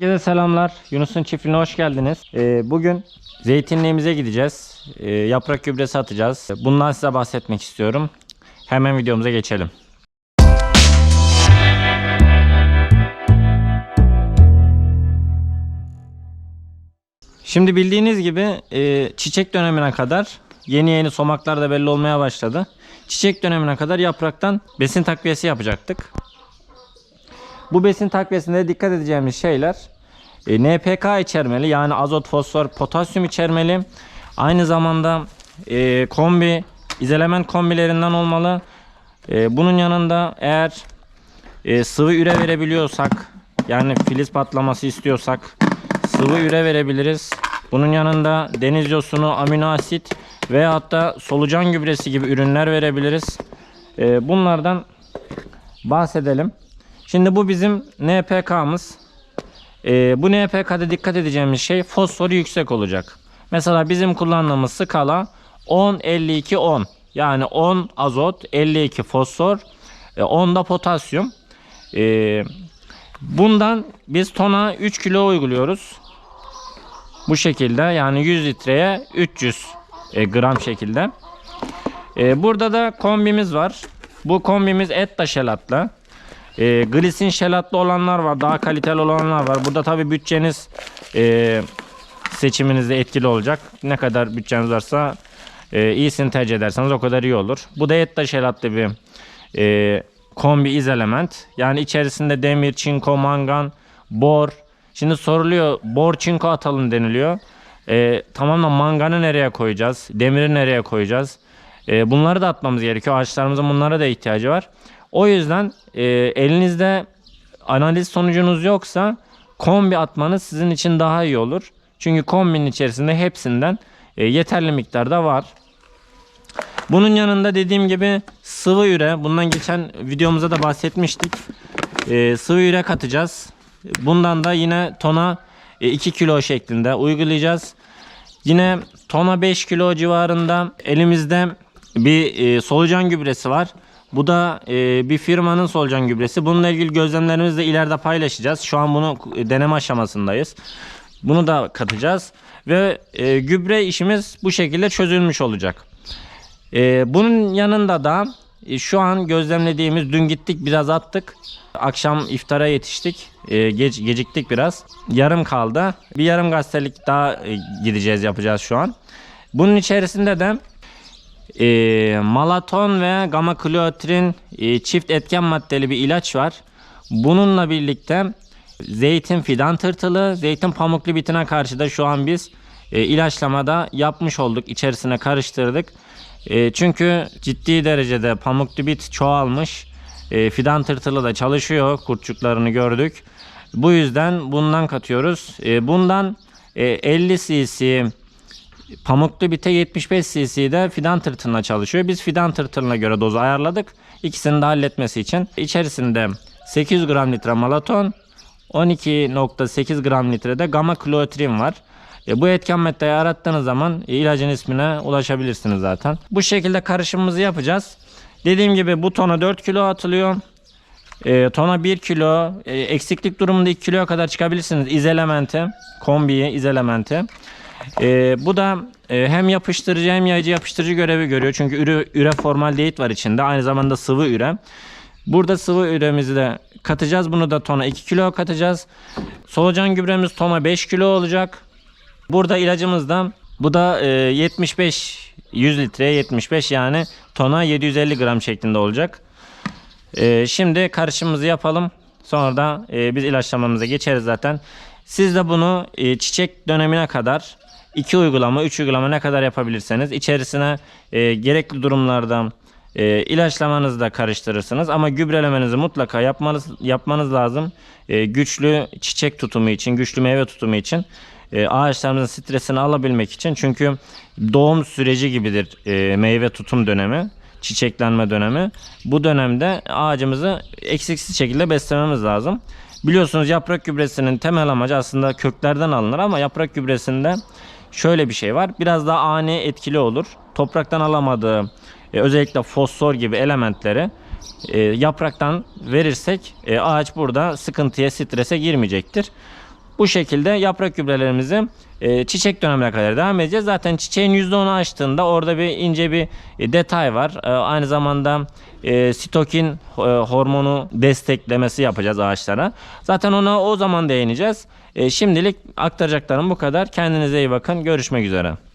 Herkese selamlar. Yunus'un çiftliğine hoş geldiniz. Ee, bugün zeytinliğimize gideceğiz. Ee, yaprak gübresi atacağız. Bundan size bahsetmek istiyorum. Hemen videomuza geçelim. Şimdi bildiğiniz gibi e, çiçek dönemine kadar yeni yeni somaklar da belli olmaya başladı. Çiçek dönemine kadar yapraktan besin takviyesi yapacaktık. Bu besin takviyesinde dikkat edeceğimiz şeyler e, NPK içermeli yani azot, fosfor, potasyum içermeli. Aynı zamanda e, kombi, izelement kombilerinden olmalı. E, bunun yanında eğer e, sıvı üre verebiliyorsak yani filiz patlaması istiyorsak sıvı üre verebiliriz. Bunun yanında deniz yosunu, amino asit veya hatta solucan gübresi gibi ürünler verebiliriz. E, bunlardan bahsedelim. Şimdi bu bizim NPK'mız. Ee, bu NPK'da dikkat edeceğimiz şey fosforu yüksek olacak. Mesela bizim kullandığımız skala 10 52 10. Yani 10 azot, 52 fosfor, e, 10 da potasyum. Ee, bundan biz tona 3 kilo uyguluyoruz. Bu şekilde yani 100 litreye 300 e, gram şekilde. E, burada da kombimiz var. Bu kombimiz et taşelatla. E, glisin şelatlı olanlar var. Daha kaliteli olanlar var. Burada tabi bütçeniz e, seçiminizde etkili olacak. Ne kadar bütçeniz varsa e, iyisini tercih ederseniz o kadar iyi olur. Bu da et taşelatlı bir e, kombi izelement. Yani içerisinde demir, çinko, mangan, bor. Şimdi soruluyor bor çinko atalım deniliyor. E, tamam da manganı nereye koyacağız? Demiri nereye koyacağız? E, bunları da atmamız gerekiyor. Ağaçlarımızın bunlara da ihtiyacı var. O yüzden e, elinizde analiz sonucunuz yoksa kombi atmanız sizin için daha iyi olur. Çünkü kombinin içerisinde hepsinden e, yeterli miktarda var. Bunun yanında dediğim gibi sıvı üre. Bundan geçen videomuzda da bahsetmiştik. E, sıvı üre katacağız. Bundan da yine tona e, 2 kilo şeklinde uygulayacağız. Yine tona 5 kilo civarında elimizde bir e, solucan gübresi var. Bu da e, bir firmanın solucan gübresi. Bununla ilgili gözlemlerimizi de ileride paylaşacağız. Şu an bunu deneme aşamasındayız. Bunu da katacağız. Ve e, gübre işimiz bu şekilde çözülmüş olacak. E, bunun yanında da e, şu an gözlemlediğimiz dün gittik biraz attık. Akşam iftara yetiştik. E, geç, geciktik biraz. Yarım kaldı. Bir yarım gazetelik daha e, gideceğiz yapacağız şu an. Bunun içerisinde de e, malaton ve gamma kloatrin e, çift etken maddeli bir ilaç var. Bununla birlikte zeytin fidan tırtılı, zeytin pamuklu bitine karşı da şu an biz e, ilaçlamada yapmış olduk. İçerisine karıştırdık. E, çünkü ciddi derecede pamuklu bit çoğalmış. E, fidan tırtılı da çalışıyor. Kurtçuklarını gördük. Bu yüzden bundan katıyoruz. E, bundan e, 50 cc Pamuklu bite 75 cc de fidan tırtılına çalışıyor. Biz fidan tırtılına göre dozu ayarladık. İkisini de halletmesi için. içerisinde 800 gram litre malaton, 12.8 gram litre de gamma kloatrin var. E, bu etken maddeyi arattığınız zaman ilacın ismine ulaşabilirsiniz zaten. Bu şekilde karışımımızı yapacağız. Dediğim gibi bu tona 4 kilo atılıyor. E, tona 1 kilo, e, eksiklik durumunda 2 kiloya kadar çıkabilirsiniz. İzelementi, kombiyi, izelementi. E, bu da e, hem yapıştırıcı hem yayıcı yapıştırıcı görevi görüyor. Çünkü üre, üre formaldehit var içinde. Aynı zamanda sıvı üre. Burada sıvı üremizi de katacağız. Bunu da tona 2 kilo katacağız. Solucan gübremiz tona 5 kilo olacak. Burada ilacımız da bu da e, 75 100 litreye 75 yani tona 750 gram şeklinde olacak. E, şimdi karışımımızı yapalım. Sonra da e, biz ilaçlamamıza geçeriz zaten. Siz de bunu e, çiçek dönemine kadar 2 uygulama, 3 uygulama ne kadar yapabilirseniz içerisine e, gerekli durumlarda e, ilaçlamanızı da karıştırırsınız. Ama gübrelemenizi mutlaka yapmanız yapmanız lazım. E, güçlü çiçek tutumu için, güçlü meyve tutumu için e, ağaçlarımızın stresini alabilmek için. Çünkü doğum süreci gibidir e, meyve tutum dönemi, çiçeklenme dönemi. Bu dönemde ağacımızı eksiksiz şekilde beslememiz lazım. Biliyorsunuz yaprak gübresinin temel amacı aslında köklerden alınır ama yaprak gübresinde şöyle bir şey var. Biraz daha ani etkili olur. Topraktan alamadığı e, özellikle fosfor gibi elementleri e, yapraktan verirsek e, ağaç burada sıkıntıya, strese girmeyecektir. Bu şekilde yaprak gübrelerimizi e, çiçek dönemine kadar devam edeceğiz. Zaten çiçeğin %10'u açtığında orada bir ince bir e, detay var. E, aynı zamanda e, sitokin e, hormonu desteklemesi yapacağız ağaçlara. Zaten ona o zaman değineceğiz. E, şimdilik aktaracaklarım bu kadar. Kendinize iyi bakın. Görüşmek üzere.